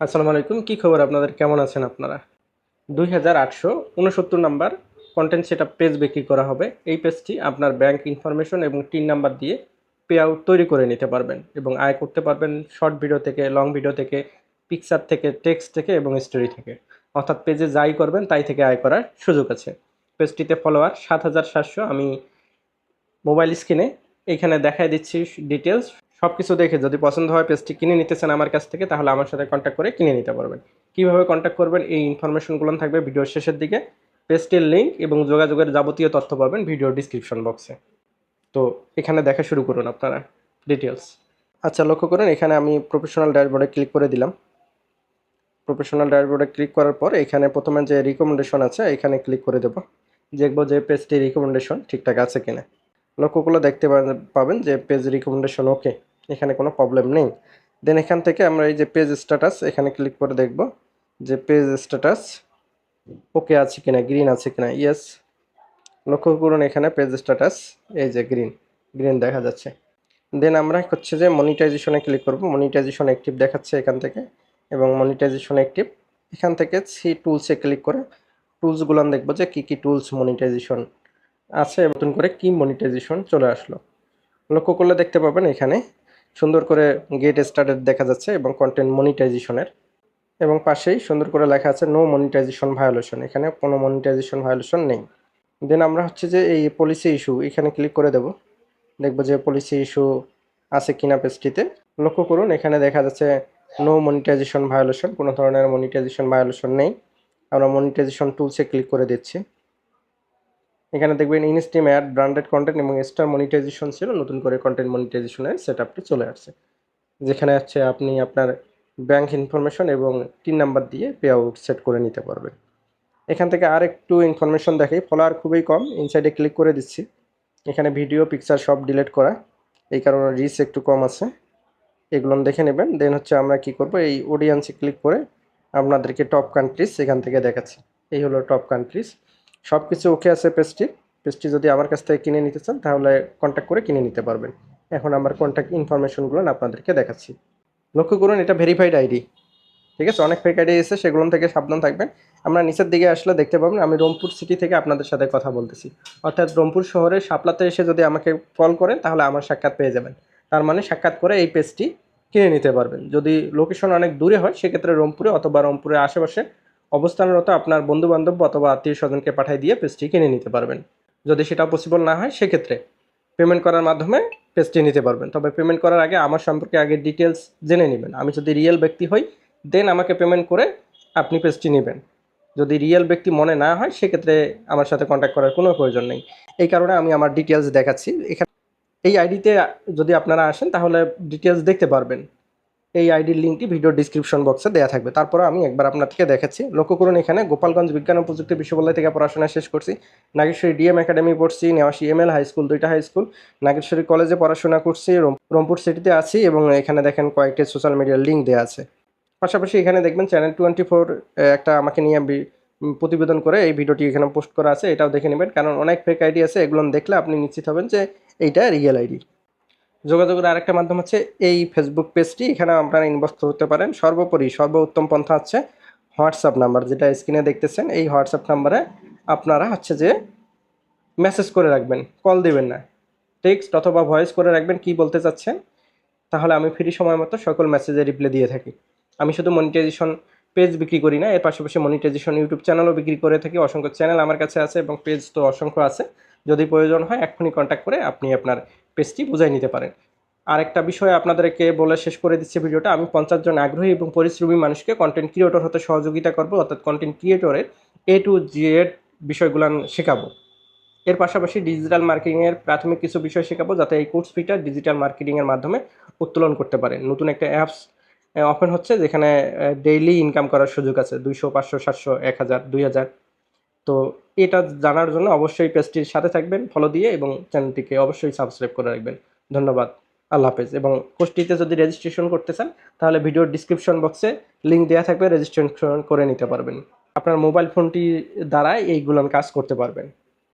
আসসালামু আলাইকুম। কী খবর আপনাদের? কেমন আছেন আপনারা? দুই হাজার আটশো উনসত্তর নাম্বার কন্টেন্ট সেটা পেজ বিক্রি করা হবে। এই পেজটি আপনার ব্যাংক ইনফরমেশন এবং টিন নাম্বার দিয়ে পে আউট তৈরি করে নিতে পারবেন এবং আয় করতে পারবেন শর্ট ভিডিও থেকে লং ভিডিও থেকে পিকচার থেকে টেক্সট থেকে এবং স্টোরি থেকে। অর্থাৎ পেজে যাই করবেন, তাই থেকে আয় করার সুযোগ আছে। পেজটিতে ফলোয়ার সাত হাজার সাতশো। আমি মোবাইল স্ক্রিনে এইখানে দেখাই দিচ্ছি ডিটেলস সব কিছু দেখে যদি পছন্দ হয় পেজটি কিনে নিতে চান আমার কাছ থেকে, তাহলে আমার সাথে কন্ট্যাক্ট করে কিনে নিতে পারবেন। কীভাবে কন্ট্যাক্ট করবেন? এই ইনফরমেশনগুলো থাকবে ভিডিওর শেষের দিকে। পেজটির লিঙ্ক এবং যোগাযোগের যাবতীয় তথ্য পাবেন ভিডিও ডিসক্রিপশন বক্সে তো এখানে দেখা শুরু করুন আপনারা ডিটেলস আচ্ছা লক্ষ্য করুন, এখানে আমি প্রফেশনাল ড্যাশবোর্ডে ক্লিক করে দিলাম। প্রফেশনাল ড্যাশবোর্ডে ক্লিক করার পর এখানে প্রথমে যে রিকমেন্ডেশন আছে, এখানে ক্লিক করে দেবো। দেখব যে পেজটি রিকমেন্ডেশন ঠিকঠাক আছে কিনা। লক্ষ্য করলে দেখতে পাবেন যে পেজ রিকমেন্ডেশন ওকে এখানে কোনো প্রবলেম নেই। দেন এখান থেকে আমরা এই যে পেজ স্ট্যাটাস এখানে ক্লিক করে দেখব যে পেজ স্ট্যাটাস ওকে আছে কিনা গ্রিন আছে কিনা। ইয়েস লক্ষ্য করুন এখানে পেজ স্ট্যাটাস এই যে গ্রিন গ্রিন দেখা যাচ্ছে। দেন আমরা হচ্ছে যে মনিটাইজেশনে ক্লিক করব। মনিটাইজেশন অ্যাক্টিভ দেখাচ্ছে এখান থেকে এবং মনিটাইজেশন অ্যাক্টিভ এখান থেকে সি টুলসে ক্লিক করে টুলসগুলো দেখব যে কী কী টুলস মনিটাইজেশন আছে নতুন করে কি মনিটাইজেশন চলে আসলো। লক্ষ্য করলে দেখতে পাবেন এখানে সুন্দর করে গেট স্টার্টেড দেখা যাচ্ছে এবং কন্টেন্ট মনিটাইজেশনের এবং পাশেই সুন্দর করে লেখা আছে নো মনিটাইজেশন ভায়োলেশন এখানে কোনো মনিটাইজেশন ভায়োলেশন নেই। দেন আমরা হচ্ছে যে এই পলিসি ইস্যু এখানে ক্লিক করে দেব। দেখব যে পলিসি ইস্যু আছে কিনা পেজটিতে লক্ষ্য করুন, এখানে দেখা যাচ্ছে নো মনিটাইজেশন ভায়োলেশন কোনো ধরনের মনিটাইজেশন ভায়োলেশন নেই। আমরা মনিটাইজেশন টুলসে ক্লিক করে দিচ্ছি। এখানে দেখবেন ইনস্টিম অ্যাড ব্র্যান্ডেড কন্টেন্ট এবং স্টার মনিটাইজেশন ছিল, নতুন করে কন্টেন্ট মনিটাইজেশনের সেট আপটি চলে আসছে। যেখানে হচ্ছে আপনি আপনার ব্যাংক ইনফরমেশন এবং টিন নাম্বার দিয়ে পে আউট সেট করে নিতে পারবেন। এখান থেকে আর একটু ইনফরমেশন দেখাই। ফলোয়ার খুবই কম ইনসাইডে ক্লিক করে দিচ্ছি। এখানে ভিডিও পিকচার সব ডিলিট করা। এই কারণে রিচ একটু কম আছে। এগুলো দেখে নেবেন। দেন হচ্ছে আমরা কি করব? এই অডিয়েন্সে ক্লিক করে আপনাদেরকে টপ কান্ট্রিজ এখান থেকে দেখাচ্ছি। এই হলো টপ কান্ট্রিজ সব কিছু ওকে আছে পেজটি পেজটি যদি আমার কাছ থেকে কিনে নিতে চান, তাহলে কন্ট্যাক্ট করে কিনে নিতে পারবেন। এখন আমার কন্ট্যাক্ট ইনফরমেশনগুলো আপনাদেরকে দেখাচ্ছি। লক্ষ্য করুন, এটা ভেরিফাইড আইডি ঠিক আছে? অনেক ফেক আইডি এসে সেগুলো থেকে সাবধান থাকবেন। আমরা নিচের দিকে আসলে দেখতে পাবেন আমি রংপুর সিটি থেকে আপনাদের সাথে কথা বলতেছি। অর্থাৎ রংপুর শহরের শাপলাতে এসে যদি আমাকে কল করেন, তাহলে আমার সাক্ষাৎ পেয়ে যাবেন। তার মানে সাক্ষাৎ করে এই পেজটি কিনে নিতে পারবেন। যদি লোকেশন অনেক দূরে হয়, সেক্ষেত্রে রংপুরে অথবা রংপুরের আশেপাশে অবস্থানরত আপনার বন্ধু বান্ধব অথবা আত্মীয় স্বজনকে পাঠিয়ে দিয়ে পেজটি কিনে নিতে পারবেন। যদি সেটা পসিবল না হয়, সেক্ষেত্রে পেমেন্ট করার মাধ্যমে পেজটি নিতে পারবেন। তবে পেমেন্ট করার আগে আমার সম্পর্কে আগে ডিটেলস জেনে নেবেন। আমি যদি রিয়েল ব্যক্তি হই দেন আমাকে পেমেন্ট করে আপনি পেজটি নেবেন। যদি রিয়েল ব্যক্তি মনে না হয়, সেক্ষেত্রে আমার সাথে কন্ট্যাক্ট করার কোনো প্রয়োজন নেই। এই কারণে আমি আমার ডিটেলস দেখাচ্ছি। এখানে এই আইডিতে যদি আপনারা আসেন, তাহলে ডিটেলস দেখতে পারবেন। এই আইডির লিঙ্কটি ভিডিও ডিসক্রিপশন বক্সে দেওয়া থাকবে। তারপরে আমি একবার আপনাদেরকে দেখাচ্ছি। লক্ষ্য করুন, এখানে গোপালগঞ্জ বিজ্ঞান ও প্রযুক্তি বিশ্ববিদ্যালয় থেকে পড়াশোনা শেষ করছি। নাগেশ্বরী ডিএম একাডেমি পড়ছি, Newashi M L high school দুইটা হাই স্কুল নাগেশ্বরী কলেজে পড়াশোনা করছি রংপুর সিটিতে আছি এবং এখানে দেখেন কয়েকটি সোশ্যাল মিডিয়ার লিঙ্ক দেওয়া আছে। পাশাপাশি এখানে দেখবেন চ্যানেল টোয়েন্টি ফোর একটা আমাকে নিয়ে প্রতিবেদন করে এই ভিডিওটি এখানে পোস্ট করা আছে। এটাও দেখে নেবেন। কারণ অনেক ফেক আইডি আছে, এগুলো দেখলে আপনি নিশ্চিত হবেন যে এইটা রিয়েল আইডি যোগাযোগের আরেকটা মাধ্যম হচ্ছে এই ফেসবুক পেজটি এখানে আপনারা ইনবক্স করতে পারেন। সর্বোপরি সর্বোত্তম পন্থা হচ্ছে হোয়াটসঅ্যাপ নাম্বার যেটা স্ক্রিনে দেখতেছেন। এই হোয়াটসঅ্যাপ নাম্বারে আপনারা হচ্ছে যে মেসেজ করে রাখবেন কল দিবেন না। টেক্সট অথবা ভয়েস করে রাখবেন, কি বলতে চাচ্ছেন? তাহলে আমি ফ্রি সময় মতো সকল মেসেজে রিপ্লাই দিয়ে থাকি। আমি শুধু মনিটাইজেশন পেজ বিক্রি করি না, এর পাশাপাশি মনিটাইজেশন ইউটিউব চ্যানেলও বিক্রি করে থাকি। অসংখ্য চ্যানেল আমার কাছে আছে এবং পেজ তো অসংখ্য আছে। যদি প্রয়োজন হয় এক্ষুনি কন্ট্যাক্ট করে আপনি আপনার পেজটি বুঝাই নিতে পারেন। আরেকটা বিষয় আপনাদেরকে বলে শেষ করে দিচ্ছি ভিডিওটা, আমি পঞ্চাশ জন আগ্রহী এবং পরিশ্রমী মানুষকে কন্টেন্ট ক্রিয়েটর হতে সহযোগিতা করব, অর্থাৎ কন্টেন্ট ক্রিয়েটরের এ টু জেড বিষয়গুলো শেখাবো। এর পাশাপাশি ডিজিটাল মার্কেটিংয়ের প্রাথমিক কিছু বিষয় শেখাবো, যাতে এই কোর্স ফিটা ডিজিটাল মার্কেটিংয়ের মাধ্যমে উত্তোলন করতে পারে। নতুন একটা অ্যাপস ওপেন হচ্ছে, যেখানে ডেইলি ইনকাম করার সুযোগ আছে, দুইশো, পাঁচশো, সাতশো, এক হাজার, দুই হাজার। তো এটা জানার জন্য অবশ্যই পেজটির সাথে থাকবেন ফলো দিয়ে এবং চ্যানেলটিকে অবশ্যই সাবস্ক্রাইব করে রাখবেন। ধন্যবাদ, আল্লাহ হাফেজ। এবং কোর্সটিতে যদি রেজিস্ট্রেশন করতে চান, তাহলে ভিডিওর ডিসক্রিপশন বক্সে লিঙ্ক দেওয়া থাকবে রেজিস্ট্রেশন করে নিতে পারবেন। আপনার মোবাইল ফোনটি দ্বারাই এইগুলো কাজ করতে পারবেন।